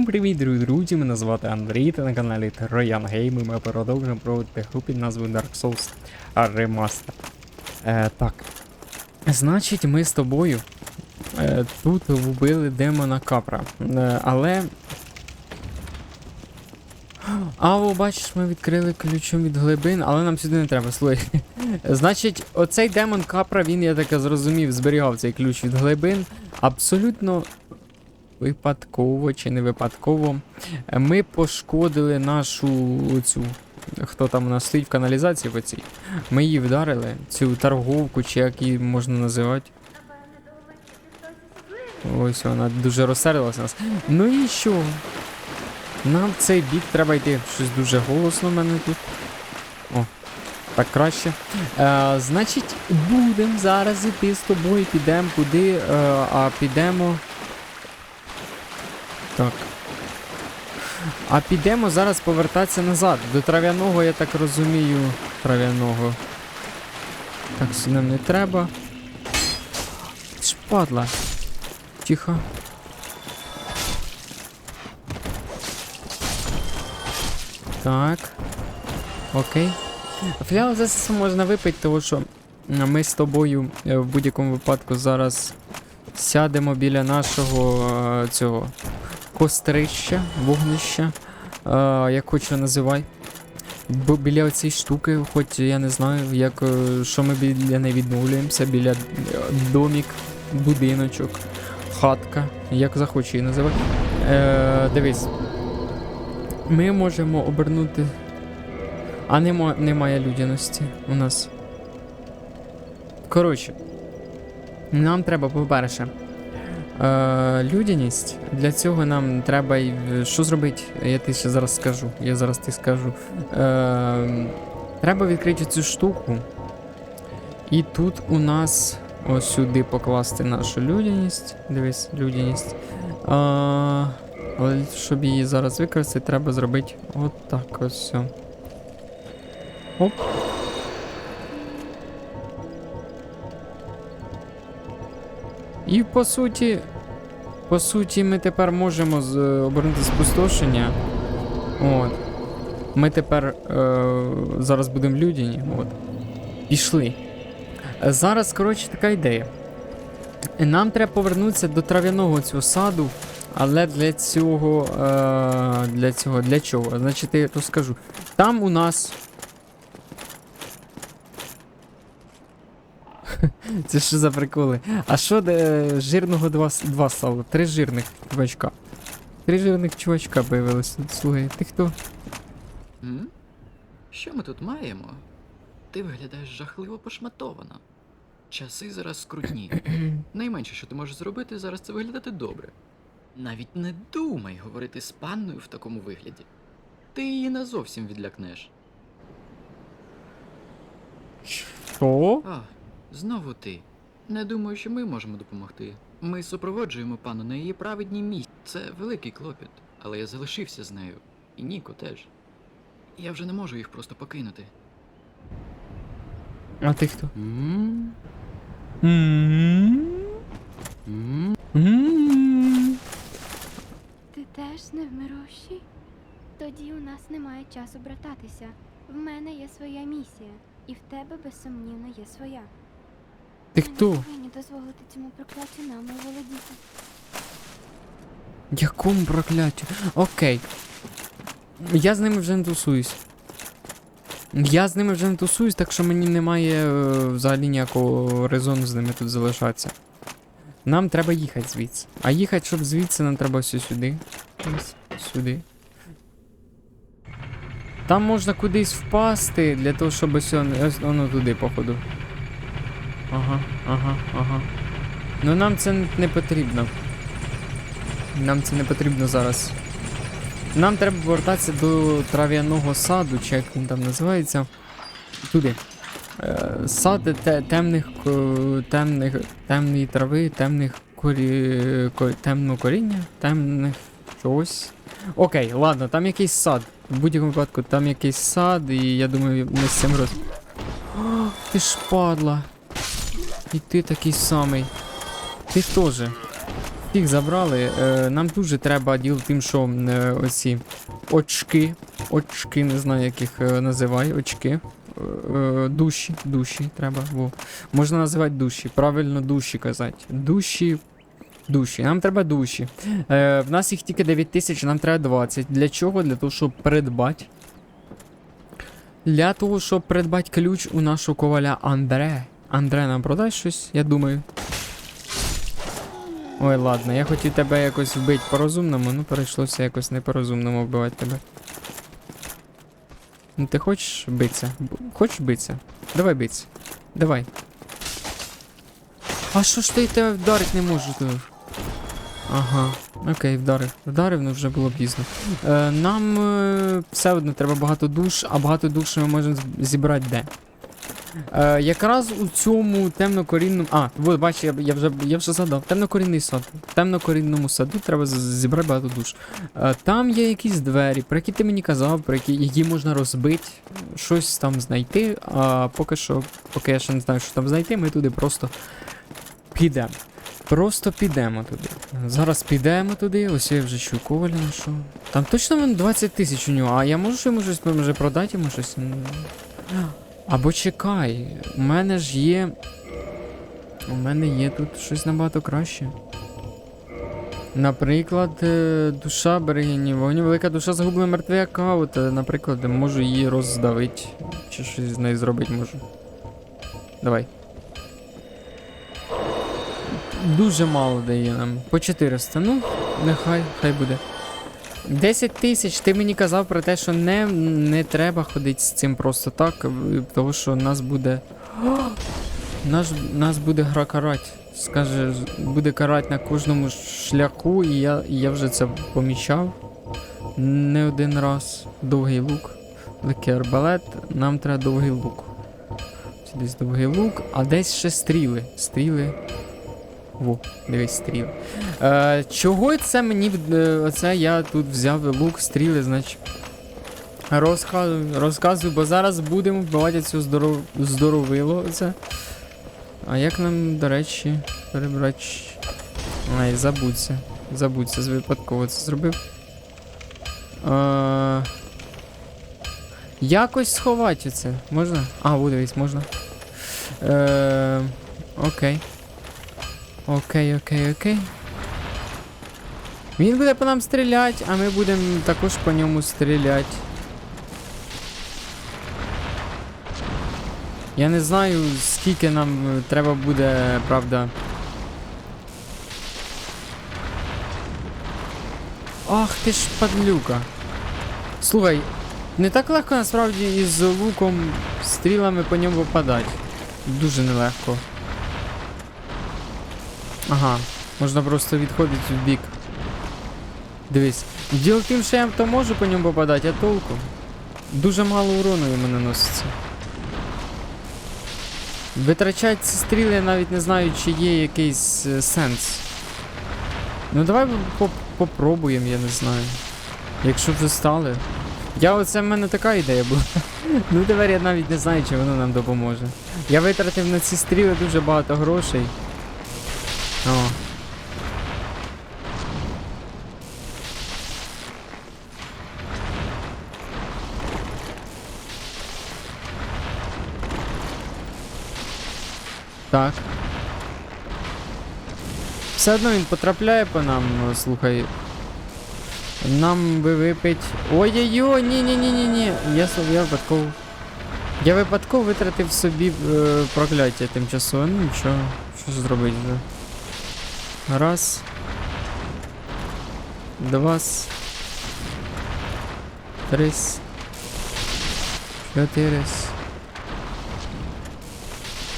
Всім привіт, друзі, друзі! Мене звати Андрій, та на каналі Троян Гейм, і ми продовжуємо проводити гру під назвою Dark Souls Remaster. Е, так. Значить, ми з тобою е, тут вбили демона Капра. Е, але. А, о, бачиш, ми відкрили ключом від глибин, але нам сюди не треба, слухай. Значить, оцей демон Капра, він, я так зрозумів, зберігав цей ключ від глибин. Абсолютно випадково чи не випадково. е, Ми пошкодили нашу цю. Хто там у нас стоїть в каналізації в оцій. Ми її вдарили, цю торговку, чи як її можна називати. Ось вона дуже розсердилася нас. Ну і що? Нам в цей бік треба йти. Щось дуже голосно в мене тут. О, так краще. Е, значить, будемо зараз іти з тобою, підемо куди, е, а підемо. Так. А підемо зараз повертатися назад. До трав'яного, я так розумію. Трав'яного. Так, сюди нам не треба. Ж. Тихо. Так. Окей. Фіал зараз можна випити, тому що ми з тобою е, в будь-якому випадку зараз сядемо біля нашого е, цього кострища, вогнища, е, як хочу називай. Бо біля цієї штуки, хоч я не знаю, як, е, що ми біля неї відновлюємося, біля е, домік, будиночок, хатка, як захочу її називати. Е, дивись. Ми можемо обернути. А нема, немає людяності у нас. Коротше. Нам треба, по-перше, е, людяність. Для цього нам треба. Що зробити? Я ти ще зараз скажу. Я зараз ти скажу. Е, треба відкрити цю штуку. І тут у нас ось сюди покласти нашу людяність. Дивись, людяність. Е, але щоб її зараз використати, треба зробити отак ось. Оп. І по суті. По суті, ми тепер можемо з, обернути спустошення. От. Ми тепер е, зараз будемо людяні. От. Пішли. Е, Зараз, коротше, така ідея. Нам треба повернутися до трав'яного цього саду, але для цього. Е, для цього. Для чого? Значить, я розкажу. Там у нас. Це що за приколи? А що де жирного два, два стало? Три жирних чувачка. Три жирних чувачка появилось тут. Слухай, ти хто? М? Що ми тут маємо? Ти виглядаєш жахливо пошматовано. Часи зараз скрутні. Найменше, що ти можеш зробити, зараз це виглядати добре. Навіть не думай говорити з панною в такому вигляді. Ти її не зовсім відлякнеш. Що? А, знову ти. Не думаю, що ми можемо допомогти. Ми супроводжуємо пану на її праведній місці. Це великий клопіт, але я залишився з нею. І Ніко теж. Я вже не можу їх просто покинути. А ти хто? Ти теж невмирущий? Тоді у нас немає часу брататися. В мене є своя місія, і в тебе безсумнівно є своя. Ти хто? повинні дозволити цьому прокляттю нами володіти. Якому прокляттю? Окей. Я з ними вже не тусуюсь. Я з ними вже не тусуюсь, так що мені немає е, взагалі ніякого резону з ними тут залишатися. Нам треба їхати звідси. А їхати, щоб звідси, нам треба все сюди. Ось сюди. Там можна кудись впасти для того, щоб ось он- ось воно туди, походу. Ага, ага, ага. Ну нам це не- потрібно. Нам це не потрібно зараз. Нам треба повертатися до трав'яного саду, чи як він там називається. Туди. Е, сад те, темних, темних, темної трави, темних корі, ко, темного коріння, темних чогось. Окей, ладно, там якийсь сад. В будь-якому випадку там якийсь сад, і я думаю, ми з цим роз. О, ти ж падла. І ти такий самий. Ти теж. Всіх забрали. Е, нам дуже треба діл тим, що е, оці очки. Очки, не знаю, як їх е, називай, очки. Е, е, душі, душі треба. Во. Можна називати душі. Правильно душі казати. Душі. Душі. Нам треба душі. Е, в нас їх тільки 9 тисяч, нам треба 20. Для чого? Для того, щоб придбати. Для того, щоб придбати ключ у нашого коваля Андре. Андре нам продай щось, я думаю. Ой, ладно, я хотів тебе якось вбити по-розумному, ну прийшлося якось не по-розумному вбивати тебе. Ну ти хочеш битися? Хочеш битися? Давай битися. Давай. А що ж ти тебе вдарити не можу? Ага, окей, вдарив. Вдарив, ну вже було пізно. Е, нам е, все одно треба багато душ, а багато душ ми можемо зібрати де? Е, якраз у цьому темнокорінному. А, от бач, я, я вже я вже згадав. Темнокорінний сад. В темнокорінному саду треба зібрати багато душ. Е, там є якісь двері, про які ти мені казав, про які, які можна розбити, щось там знайти. А поки що, поки я ще не знаю, що там знайти, ми туди просто підемо. Просто підемо туди. Зараз підемо туди, ось я вже чую коваля нашого. Там точно 20 тисяч у нього, а я можу йому щось може продати йому щось. Або чекай, у мене ж є. У мене є тут щось набагато краще. Наприклад, е, душа берегині вогню, велика душа загубила мертвий аккаунт. Наприклад, можу її роздавити. Чи щось з нею зробити можу. Давай. Дуже мало дає нам. По 400. Ну, нехай, хай буде. 10 тисяч, ти мені казав про те, що не, не треба ходити з цим просто так, тому що нас буде. Нас, нас буде гра карать. Скаже, буде карать на кожному шляху, і я, я вже це помічав не один раз. Довгий лук. Легкий арбалет, нам треба довгий лук. Десь довгий лук, а десь ще стріли. Стріли. Во, дивись, стріли. Е, чого це мені е, оце я тут взяв лук, стріли, значить. Розказую, розказую, бо зараз будемо вбивати цю здоров, здоровило оце. А як нам, до речі, перебрати. Ай, забудься. Забудься, випадково це зробив. Е, якось сховати це. Можна? А, дивись, можна. Е, окей. Окей, окей, окей. Він буде по нам стріляти, а ми будемо також по ньому стріляти. Я не знаю, скільки нам е, треба буде, правда. Ах ти ж падлюка. Слухай, не так легко насправді із луком стрілами по ньому попадати. Дуже нелегко. Ага, можна просто відходити в бік. Дивись. Діло в тим, що я то можу по ньому попадати, а толку. Дуже мало урону йому наноситься. Витрачати ці стріли, я навіть не знаю, чи є якийсь е, сенс. Ну давай поп- попробуємо, я не знаю. Якщо вже стали. Я оце в мене така ідея була. ну тепер я навіть не знаю, чи воно нам допоможе. Я витратив на ці стріли дуже багато грошей. О. Так. Все одно він потрапляє по нам, ну, слухай. Нам би випить. Ой-ой-ой, ні-ні-ні-ні-ні. Я, я випадково. Я випадково витратив собі е, прокляття тимчасове. Ну нічого, що зробити вже. Раз. Два. Три. Чотири.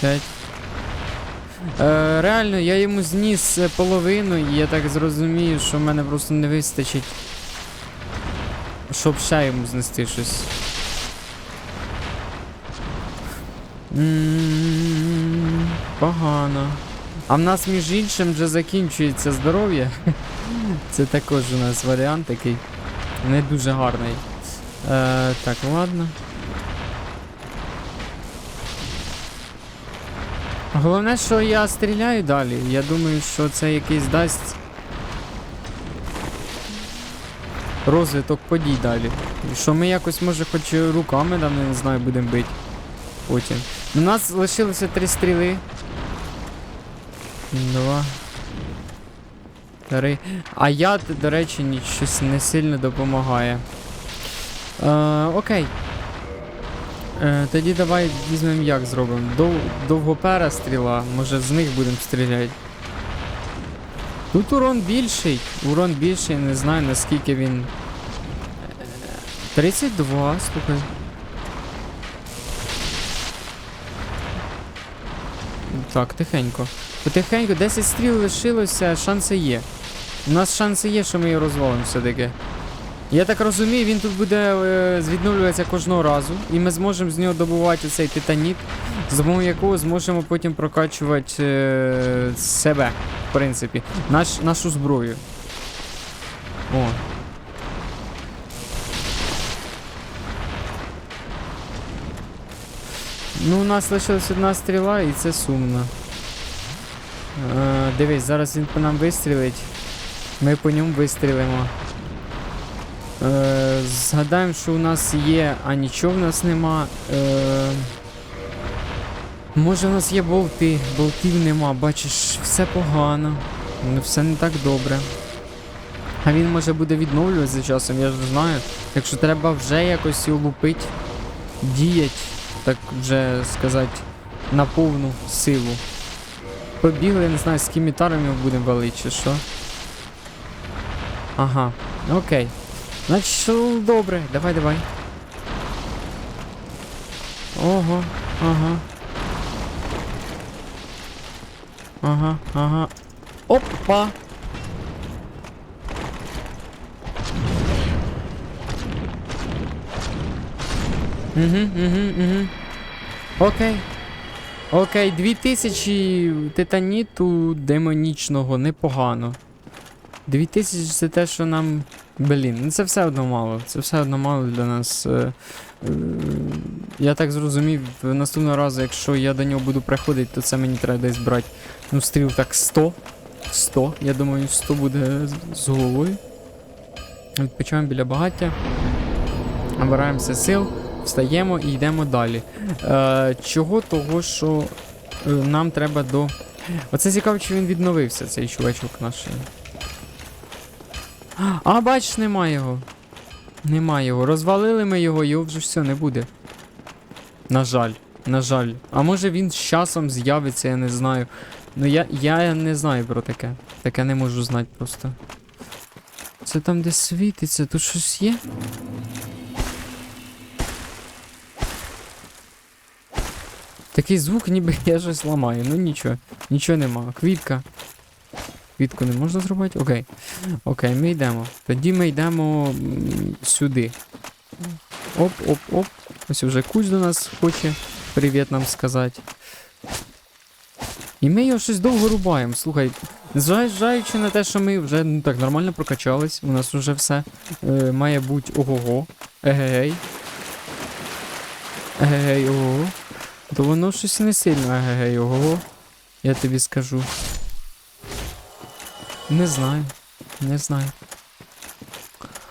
П'ять. Е, реально, я йому зніс е, половину, і я так зрозумію, що в мене просто не вистачить. Щоб ще йому знести щось. М, Погано. А в нас між іншим вже закінчується здоров'я. Це також у нас варіант такий. Не дуже гарний. Е, Так, ладно. Головне, що я стріляю далі. Я думаю, що це якийсь дасть розвиток подій далі. Що ми якось може хоч руками, там, не знаю, будемо бити. Потім. У нас лишилося три стріли. Два. Три. А яд, до речі, щось не сильно допомагає. Е, окей. Е, тоді давай візьмемо як зробимо. Дов, довгопера стріла, може з них будемо стріляти. Тут урон більший. Урон більший, не знаю наскільки він. Е, 32, слухай. Так, тихенько. Потихеньку, 10 стріл лишилося, шанси є. У нас шанси є, що ми його розвалимо все-таки. Я так розумію, він тут буде е, відновлюватися кожного разу, і ми зможемо з нього добувати цей титаніт, з допомогою якого зможемо потім прокачувати е, себе, в принципі, наш, нашу зброю. О. Ну, у нас лишилась одна стріла, і це сумно. Е, дивись, зараз він по нам вистрілить. Ми по ньому вистрілимо. Е, згадаємо, що у нас є, а нічого в нас нема. Е, може у нас є болти, болтів нема, бачиш, все погано. Ну все не так добре. А він може буде відновлюватися часом, я ж не знаю. Якщо треба вже якось його лупить, діять, так вже сказати, на повну силу. Побігли, не знаю, з кімітаром його будемо валити чи що. Ага, окей. Значить, добре, давай, давай. Ого, ага. Ага, ага. Опа! Угу, угу, угу. Окей. Окей, 2000 титаніту демонічного, непогано. 2000 це те, що нам. Блін, ну це все одно мало. Це все одно мало для нас. Е, е, я так зрозумів, наступного разу, якщо я до нього буду приходити, то це мені треба десь брати. Ну, стріл так 100. 100. Я думаю, 100 буде з- головою. Відпочиваємо біля багаття. Набираємося сил, встаємо і йдемо далі. Е, чого? Того, що е, нам треба до. Оце цікаво, чи він відновився, цей чувачок наш. А, бачиш, нема його. Нема його. Розвалили ми його, його вже все не буде. На жаль, на жаль. А може він з часом з'явиться, я не знаю. Ну я, я не знаю про таке. Таке не можу знати просто. Це там де світиться, тут щось є? Такий звук, ніби я щось ламаю. Ну нічого, нічого нема. Квітка. Квітку не можна зробити? Окей. Окей, ми йдемо. Тоді ми йдемо сюди. Оп, оп, оп. Ось вже кусь до нас хоче привіт нам сказати. І ми його щось довго рубаємо. Слухай, зважаючи на те, що ми вже ну, так нормально прокачались, у нас вже все е, має бути ого-го. Егегей. Егегей, ого. То воно щось не сильно егегей, ого. Я тобі скажу. Не знаю. Не знаю.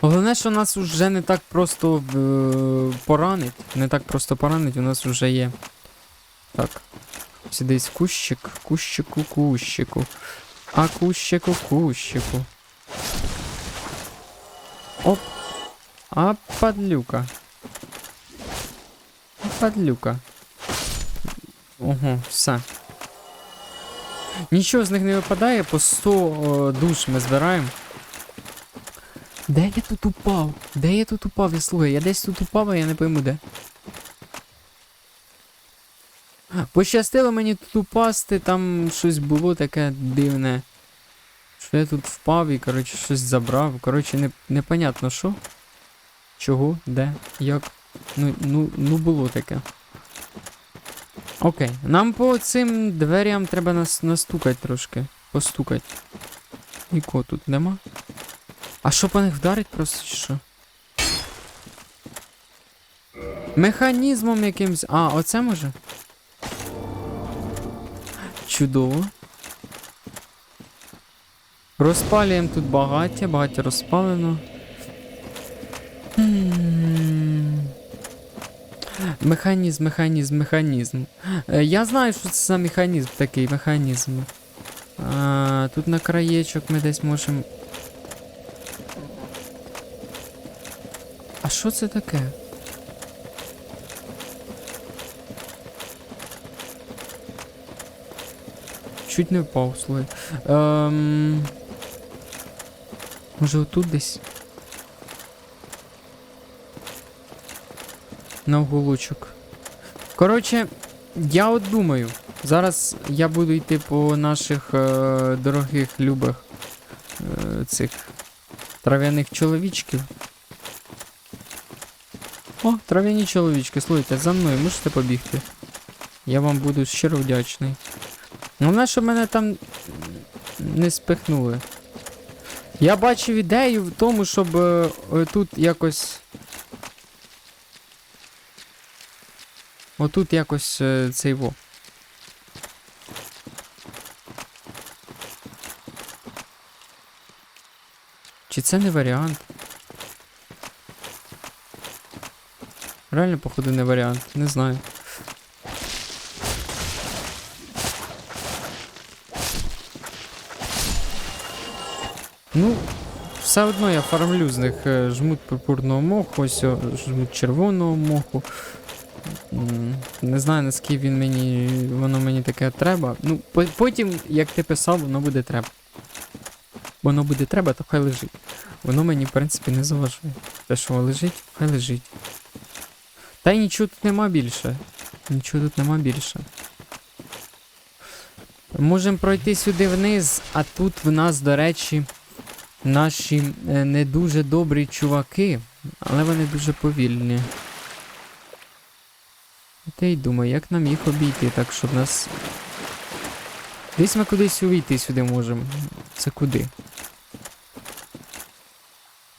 Головне, що нас вже не так просто е, поранить. Не так просто поранить, у нас вже є. Так. Ось десь кущик, кущику, кущику. А кущику, кущику. Оп. А падлюка. Падлюка. Ого, все. Нічого з них не випадає, по 100 о, душ ми збираємо. Де я тут упав? Де я тут упав? Я слухай, я десь тут упав, а я не пойму де. Пощастило мені тут упасти, там щось було таке дивне. Що я тут впав і, коротше, щось забрав. Коротше, не, непонятно що. Чого, де, як. Ну, ну, ну було таке. Окей, нам по цим дверям треба нас настукати трошки. Постукати. Нікого тут нема. А що по них вдарить просто чи що? Механізмом якимсь. А, оце може? Чудово. Розпалюємо тут багаття, багаття розпалено. Механізм, механізм, механізм. Е, я знаю, що це за механізм такий, механізм. А, тут на краєчок ми десь можемо. А що це таке? Чуть не впав, слухай. Ем... Може отут десь? На уголочок. Коротше, я от думаю, зараз я буду йти по наших е, дорогих любих е, цих трав'яних чоловічків. О, трав'яні чоловічки, слухайте, за мною можете побігти? Я вам буду щиро вдячний. Головне, щоб мене там не спихнули. Я бачив ідею в тому, щоб е, тут якось. Отут якось е, цей во. Чи це не варіант? Реально, походу, не варіант, не знаю. Ну, все одно я фармлю з них е, жмут пурпурного моху, ось жмут червоного моху. Не знаю, наскільки він мені. воно мені таке треба. Ну, потім, як ти писав, воно буде треба. Воно буде треба, то хай лежить. Воно мені, в принципі, не заважає. Те, що лежить, хай лежить. Та й нічого тут нема більше. Нічого тут нема більше. Можемо пройти сюди вниз, а тут в нас, до речі, наші е, не дуже добрі чуваки, але вони дуже повільні. Та думаю, як нам їх обійти, так щоб нас. Десь ми кудись увійти сюди можемо. Це куди?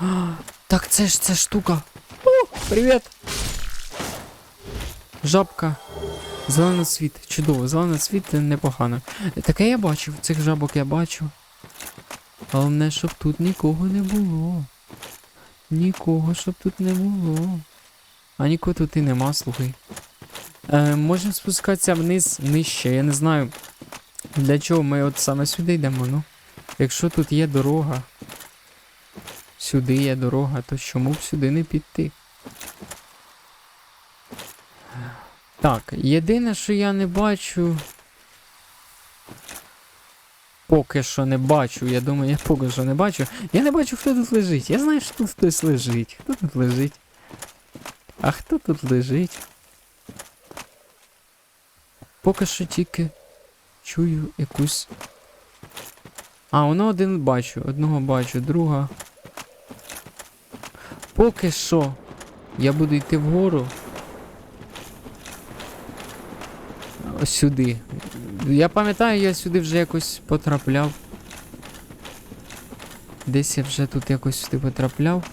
А, так це ж ця штука. О, привіт! Жабка. Зелений світ. Чудово, зелений світ непогано. Таке я бачив, цих жабок я бачу. Головне, щоб тут нікого не було. Нікого, щоб тут не було. А нікого тут і нема, слухай. Е, можемо спускатися вниз нижче, я не знаю. Для чого ми от саме сюди йдемо, ну. Якщо тут є дорога. Сюди є дорога, то чому б сюди не піти? Так, єдине, що я не бачу. Поки що не бачу. Я думаю, я поки що не бачу. Я не бачу, хто тут лежить. Я знаю, що тут хтось лежить. Хто тут лежить? А хто тут лежить? Поки що тільки чую якусь. А, воно один бачу. Одного бачу, друга. Поки що я буду йти вгору. Ось сюди. Я пам'ятаю, я сюди вже якось потрапляв. Десь я вже тут якось сюди потрапляв.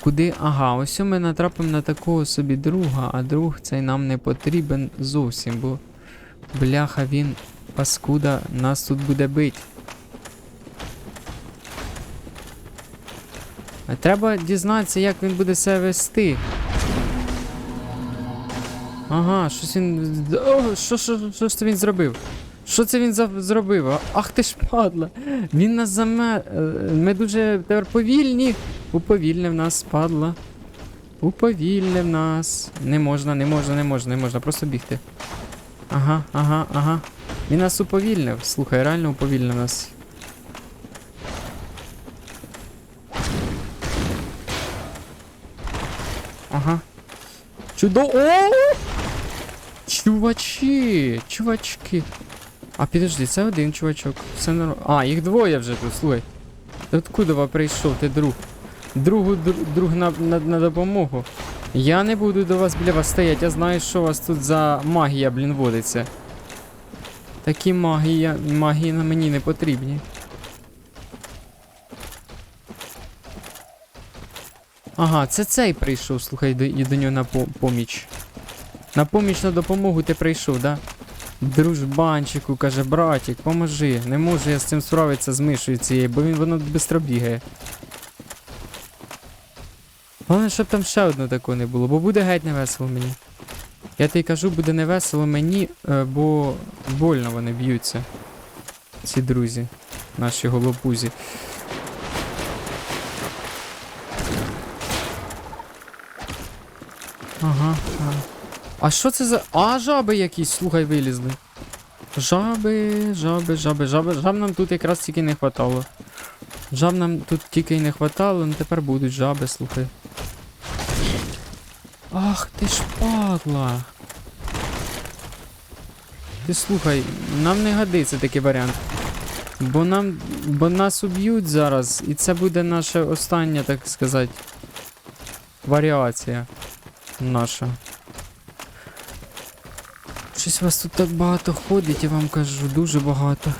Куди? Ага, ось ми натрапимо на такого собі друга, а друг цей нам не потрібен зовсім, бо бляха він паскуда нас тут буде бить. Треба дізнатися, як він буде себе вести. Ага, щось він. О, що, що, що ж це він зробив? Що це він за... зробив? Ах ти ж падла. Він нас заме. е, Ми дуже тепер повільні. Уповільнив нас, падла. Уповільнив нас. Не можна, не можна, не можна, не можна. Просто бігти. Ага, ага, ага. Він нас уповільнив. Слухай, реально уповільнив нас. Ага. Чудово. О! Чувачі! Чувачки. А підожди, це один чувачок. Все нормально. А, їх двоє вже тут, слухай. Откуда прийшов, ти друг? Другу друг, друг на, на, на допомогу. Я не буду до вас біля вас стояти, я знаю, що у вас тут за магія, блін, водиться. Такі магія, магії на мені не потрібні. Ага, це цей прийшов, слухай, до, і до нього на поміч. На поміч на допомогу ти прийшов, да? Дружбанчику, каже, братик, поможи. Не можу я з цим справитися з мишою цією, бо він воно швидко бігає. Головне, щоб там ще одного такого не було, бо буде геть не весело мені. Я тобі кажу, буде невесело мені, е, бо больно вони б'ються. Ці друзі, наші голопузі. Ага, ага. А що це за. А, жаби якісь, слухай, вилізли. Жаби, жаби, жаби, жаби. Жаб нам тут якраз тільки не хватало. Жаб нам тут тільки й не хватало, ну тепер будуть жаби, слухай. Ах ти ж падла. Ти слухай, нам не годиться такий варіант. Бо нам. Бо нас уб'ють зараз, і це буде наша остання, так сказати, варіація наша. Щось вас тут так багато ходить, я вам кажу, дуже багато.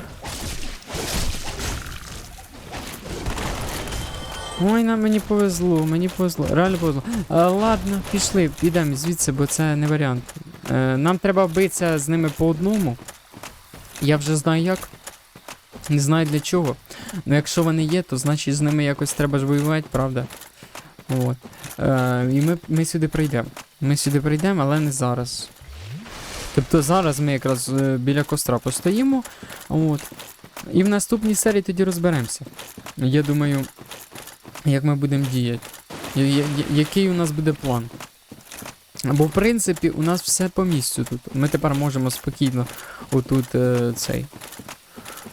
Ой, нам мені повезло, мені повезло, реально повезло. А, ладно, пішли, підемо звідси, бо це не варіант. Е, нам треба битися з ними по одному. Я вже знаю як. Не знаю для чого. Ну якщо вони є, то значить з ними якось треба ж воювати, правда? От. Е, і ми, ми сюди прийдемо. Ми сюди прийдемо, але не зараз. Тобто зараз ми якраз е, біля костра постоїмо. От. І в наступній серії тоді розберемося. Я думаю, як ми будемо діяти. Я- я- який у нас буде план. Бо в принципі у нас все по місцю тут. Ми тепер можемо спокійно отут е, цей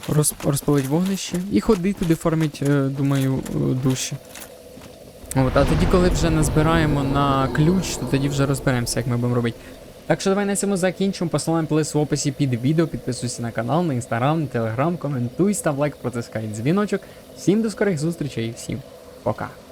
роз, розпалити вогнище і ходити туди фармить, е, думаю, е, душі. От, а тоді, коли вже назбираємо на ключ, то тоді вже розберемося, як ми будемо робити. Так що давай на цьому закінчимо. Посилаємо плюс в описі під відео. Підписуйся на канал, на інстаграм, на телеграм, коментуй, став лайк, протискай дзвіночок. Всім до скорих зустрічей, всім focar.